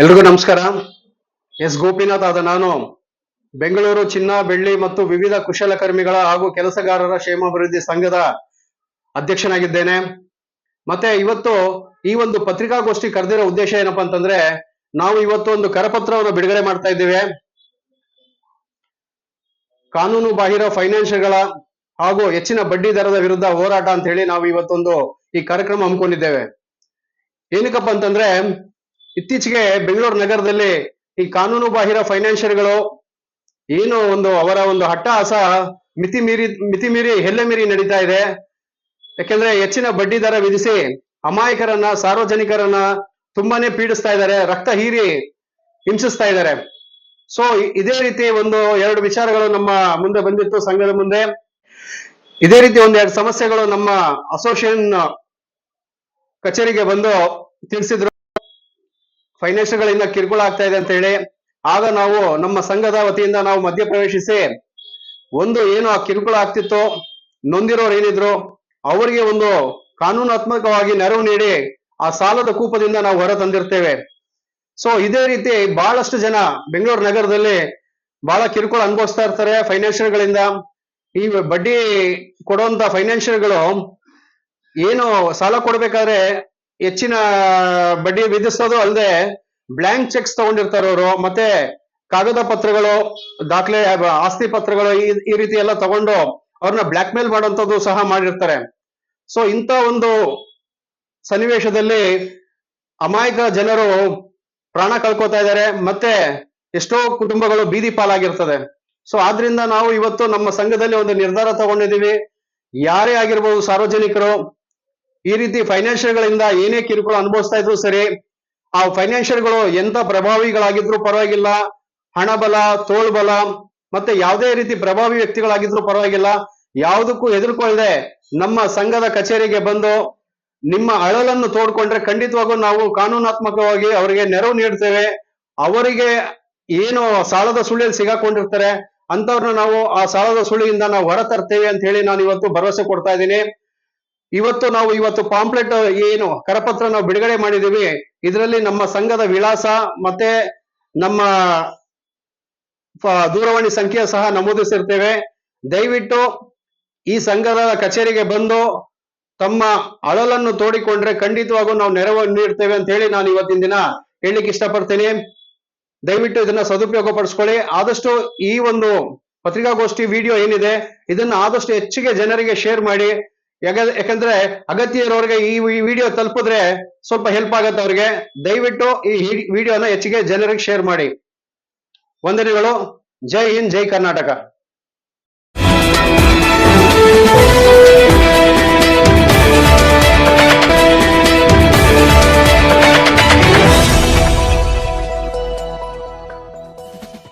ಎಲ್ರಿಗೂ ನಮಸ್ಕಾರ. ಎಸ್ ಗೋಪಿನಾಥ್ ಆದ ನಾನು. ಬೆಂಗಳೂರು ಚಿನ್ನ, ಬೆಳ್ಳಿ ಮತ್ತು ವಿವಿಧ ಕುಶಲಕರ್ಮಿಗಳ ಹಾಗೂ ಕೆಲಸಗಾರರ ಕ್ಷೇಮಾಭಿವೃದ್ಧಿ ಸಂಘದ ಅಧ್ಯಕ್ಷನಾಗಿದ್ದೇನೆ. ಮತ್ತೆ ಇವತ್ತು ಈ ಒಂದು ಪತ್ರಿಕಾಗೋಷ್ಠಿ ಕರೆದಿರೋ ಉದ್ದೇಶ ಏನಪ್ಪಾ ಅಂತಂದ್ರೆ, ನಾವು ಇವತ್ತು ಒಂದು ಕರಪತ್ರವನ್ನು ಬಿಡುಗಡೆ ಮಾಡ್ತಾ ಇದ್ದೇವೆ. ಕಾನೂನು ಬಾಹಿರ ಫೈನಾನ್ಸ್ಗಳ ಹಾಗೂ ಹೆಚ್ಚಿನ ಬಡ್ಡಿ ದರದ ವಿರುದ್ಧ ಹೋರಾಟ ಅಂತ ಹೇಳಿ ನಾವು ಇವತ್ತೊಂದು ಈ ಕಾರ್ಯಕ್ರಮ ಹಮ್ಮಿಕೊಂಡಿದ್ದೇವೆ. ಏನಕ್ಕಪ್ಪ ಅಂತಂದ್ರೆ ಇತ್ತೀಚೆಗೆ ಬೆಂಗಳೂರು ನಗರದಲ್ಲಿ ಈ ಕಾನೂನು ಬಾಹಿರ ಫೈನಾನ್ಷಿಯರ್ಗಳು ಏನು ಒಂದು ಅವರ ಒಂದು ಹಟ್ಟಹಾಸ ಮಿತಿ ಮೀರಿ ಮಿತಿ ಮೀರಿ ಹೆಲ್ಲೆ ಮೀರಿ ನಡೀತಾ ಇದೆ. ಯಾಕೆಂದ್ರೆ ಹೆಚ್ಚಿನ ಬಡ್ಡಿ ದರ ವಿಧಿಸಿ ಅಮಾಯಕರನ್ನ, ಸಾರ್ವಜನಿಕರನ್ನ ತುಂಬಾನೇ ಪೀಡಿಸ್ತಾ ಇದ್ದಾರೆ, ರಕ್ತ ಹೀರಿ ಹಿಂಸಿಸ್ತಾ ಇದ್ದಾರೆ. ಸೊ ಇದೇ ರೀತಿ ಒಂದು ಎರಡು ವಿಚಾರಗಳು ನಮ್ಮ ಮುಂದೆ ಬಂದಿತ್ತು ಸಂಘದ ಮುಂದೆ. ಇದೇ ರೀತಿ ಒಂದೆರಡು ಸಮಸ್ಯೆಗಳು ನಮ್ಮ ಅಸೋಸಿಯೇಷನ್ ಕಚೇರಿಗೆ ಬಂದು ತಿಳಿಸಿದ್ರು. ಫೈನಾನ್ಸ್ಗಳಿಂದ ಕಿರುಕುಳ ಆಗ್ತಾ ಇದೆ ಅಂತ ಹೇಳಿ. ಆಗ ನಾವು ನಮ್ಮ ಸಂಘದ ವತಿಯಿಂದ ನಾವು ಮಧ್ಯಪ್ರವೇಶಿಸಿ ಒಂದು ಏನು ಆ ಕಿರುಕುಳ ಆಗ್ತಿತ್ತು, ನೊಂದಿರೋರು ಏನಿದ್ರು, ಅವರಿಗೆ ಒಂದು ಕಾನೂನಾತ್ಮಕವಾಗಿ ನೆರವು ನೀಡಿ ಆ ಸಾಲದ ಕೂಪದಿಂದ ನಾವು ಹೊರ ತಂದಿರ್ತೇವೆ. ಸೊ ಇದೇ ರೀತಿ ಬಹಳಷ್ಟು ಜನ ಬೆಂಗಳೂರು ನಗರದಲ್ಲಿ ಬಹಳ ಕಿರುಕುಳ ಅನುಭವಿಸ್ತಾ ಇರ್ತಾರೆ ಫೈನಾನ್ಷಿಯಲ್ಗಳಿಂದ ಈ ಬಡ್ಡಿ ಕೊಡುವಂತ ಫೈನಾನ್ಷಿಯಲ್ಗಳು ಏನು ಸಾಲ ಕೊಡ್ಬೇಕಾದ್ರೆ ಹೆಚ್ಚಿನ ಬಡ್ಡಿ ವಿಧಿಸೋದು ಅಲ್ಲದೆ ಬ್ಲಾಂಕ್ ಚೆಕ್ಸ್ ತಗೊಂಡಿರ್ತಾರವರು ಮತ್ತೆ ಕಾಗದ ಪತ್ರಗಳು, ದಾಖಲೆ, ಆಸ್ತಿ ಪತ್ರಗಳು ಈ ರೀತಿ ಎಲ್ಲ ತಗೊಂಡು ಅವ್ರನ್ನ ಬ್ಲಾಕ್ ಮೇಲ್ ಮಾಡುವಂಥದ್ದು ಸಹ ಮಾಡಿರ್ತಾರೆ. ಸೊ ಇಂಥ ಒಂದು ಸನ್ನಿವೇಶದಲ್ಲಿ ಅಮಾಯಕ ಜನರು ಪ್ರಾಣ ಕಳ್ಕೊತಾ ಇದ್ದಾರೆ. ಮತ್ತೆ ಎಷ್ಟೋ ಕುಟುಂಬಗಳು ಬೀದಿ ಪಾಲಾಗಿರ್ತದೆ. ಸೊ ಆದ್ರಿಂದ ನಾವು ಇವತ್ತು ನಮ್ಮ ಸಂಘದಲ್ಲಿ ಒಂದು ನಿರ್ಧಾರ ತಗೊಂಡಿದ್ದೀವಿ. ಯಾರೇ ಆಗಿರ್ಬೋದು ಸಾರ್ವಜನಿಕರು ಈ ರೀತಿ ಫೈನಾನ್ಷಿಯಲ್ಗಳಿಂದ ಏನೇ ಕಿರುಕುಳ ಅನುಭವಿಸ್ತಾ ಇದ್ರು ಸರಿ, ಆ ಫೈನಾನ್ಷಿಯಲ್ಗಳು ಎಂತ ಪ್ರಭಾವಿಗಳಾಗಿದ್ರು ಪರವಾಗಿಲ್ಲ. ಹಣಬಲ, ತೋಳ್ಬಲ ಮತ್ತೆ ಯಾವುದೇ ರೀತಿ ಪ್ರಭಾವಿ ವ್ಯಕ್ತಿಗಳಾಗಿದ್ರು ಪರವಾಗಿಲ್ಲ. ಯಾವುದಕ್ಕೂ ಹೆದರ್ಕೊಳ್ಳದೆ ನಮ್ಮ ಸಂಘದ ಕಚೇರಿಗೆ ಬಂದು ನಿಮ್ಮ ಅಳಲನ್ನು ತೋಡ್ಕೊಂಡ್ರೆ ಖಂಡಿತವಾಗೂ ನಾವು ಕಾನೂನಾತ್ಮಕವಾಗಿ ಅವರಿಗೆ ನೆರವು ನೀಡ್ತೇವೆ. ಅವರಿಗೆ ಏನು ಸಾಲದ ಸುಳ್ಳಿಯಲ್ಲಿ ಸಿಗಾಕೊಂಡಿರ್ತಾರೆ ಅಂತವ್ರನ್ನ ನಾವು ಆ ಸಾಲದ ಸುಳಿಯಿಂದ ನಾವು ಹೊರ ತರ್ತೇವೆ ಅಂತ ಹೇಳಿ ನಾನು ಇವತ್ತು ಭರವಸೆ ಕೊಡ್ತಾ ಇದ್ದೀನಿ. ಇವತ್ತು ನಾವು ಇವತ್ತು ಪಾಂಪ್ಲೆಟ್ ಏನು ಕರಪತ್ರ ನಾವು ಬಿಡುಗಡೆ ಮಾಡಿದೀವಿ ಇದರಲ್ಲಿ ನಮ್ಮ ಸಂಘದ ವಿಳಾಸ ಮತ್ತೆ ನಮ್ಮ ದೂರವಾಣಿ ಸಂಖ್ಯೆ ಸಹ ನಮೂದಿಸಿರ್ತೇವೆ. ದಯವಿಟ್ಟು ಈ ಸಂಘದ ಕಚೇರಿಗೆ ಬಂದು ತಮ್ಮ ಅಳಲನ್ನು ತೋಡಿಕೊಂಡ್ರೆ ಖಂಡಿತವಾಗೂ ನಾವು ನೆರವು ನೀಡ್ತೇವೆ ಅಂತ ಹೇಳಿ ನಾನು ಇವತ್ತಿನ ದಿನ ಹೇಳಲಿಕ್ಕೆ ಇಷ್ಟಪಡ್ತೇನೆ. ದಯವಿಟ್ಟು ಇದನ್ನ ಸದುಪಯೋಗ ಪಡಿಸ್ಕೊಳ್ಳಿ ಆದಷ್ಟು ಈ ಒಂದು ಪತ್ರಿಕಾಗೋಷ್ಠಿ ವಿಡಿಯೋ ಏನಿದೆ, ಇದನ್ನ ಆದಷ್ಟು ಹೆಚ್ಚಿಗೆ ಜನರಿಗೆ ಶೇರ್ ಮಾಡಿ. ಯಾಕಂದ್ರೆ ಅಗತ್ಯ ಇರೋರಿಗೆ ಈ ವಿಡಿಯೋ ತಲುಪಿದ್ರೆ ಸ್ವಲ್ಪ ಹೆಲ್ಪ್ ಆಗತ್ತೆ ಅವ್ರಿಗೆ. ದಯವಿಟ್ಟು ಈ ವಿಡಿಯೋನ ಹೆಚ್ಚಿಗೆ ಜನರಿಗೆ ಶೇರ್ ಮಾಡಿ. ವಂದನೆಗಳು. ಜೈ ಹಿಂದ್, ಜೈ ಕರ್ನಾಟಕ.